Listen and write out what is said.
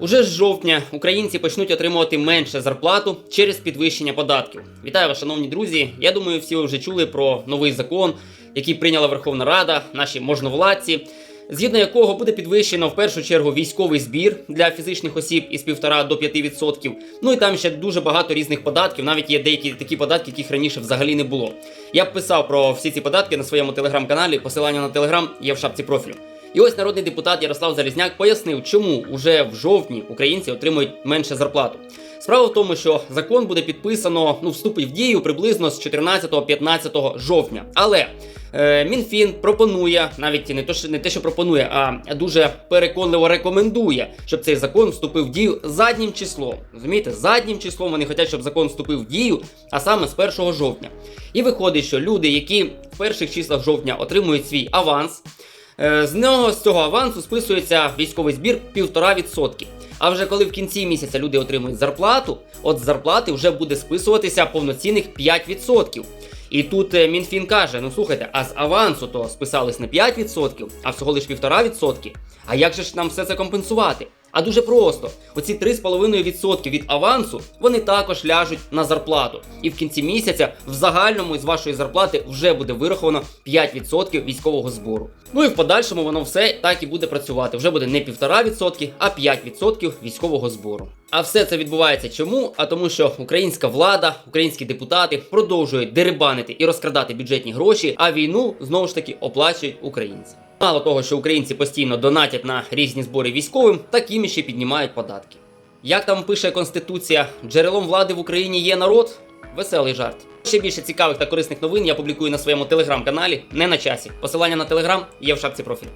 Уже з жовтня українці почнуть отримувати менше зарплату через підвищення податків. Вітаю вас, шановні друзі. Я думаю, всі ви вже чули про новий закон, який прийняла Верховна Рада, наші можновладці, згідно якого буде підвищено в першу чергу військовий збір для фізичних осіб із 1,5 до 5%. Ну і там ще дуже багато різних податків. Навіть є деякі такі податки, яких раніше взагалі не було. Я б писав про всі ці податки на своєму телеграм-каналі. Посилання на телеграм є в шапці профілю. І ось народний депутат Ярослав Залізняк пояснив, чому уже в жовтні українці отримують менше зарплату. Справа в тому, що закон буде підписано, ну вступить в дію приблизно з 14-15 жовтня. Але е, Мінфін пропонує, навіть не то, що не те, що пропонує, а дуже переконливо рекомендує, щоб цей закон вступив в дію заднім числом. Розумієте, заднім числом вони хочуть, щоб закон вступив в дію, а саме з 1 жовтня. І виходить, що люди, які в перших числах жовтня отримують свій аванс. Е, З нього з цього авансу списується військовий збір 1,5%. А вже коли в кінці місяця люди отримують зарплату, от з зарплати вже буде списуватися повноцінних 5%. І тут е, Мінфін каже: ну слухайте, а з авансу то списались не 5%, а всього лиш 1,5%. А як же ж нам все це компенсувати? А дуже просто: оці 3,5% від авансу вони також ляжуть на зарплату. І в кінці місяця в загальному із вашої зарплати вже буде вираховано 5% військового збору. Ну і в подальшому воно все так і буде працювати. Вже буде не 1,5%, а 5% військового збору. А все це відбувається чому? А тому, що українська влада, українські депутати продовжують дерибанити і розкрадати бюджетні гроші, а війну знову ж таки оплачують українці. Мало того, що українці постійно донатять на різні збори військовим, так їм ще піднімають податки. Як там пише Конституція, джерелом влади в Україні є народ? Веселий жарт. Ще більше цікавих та корисних новин я публікую на своєму телеграм-каналі не на часі. Посилання на телеграм є в шапці профілю.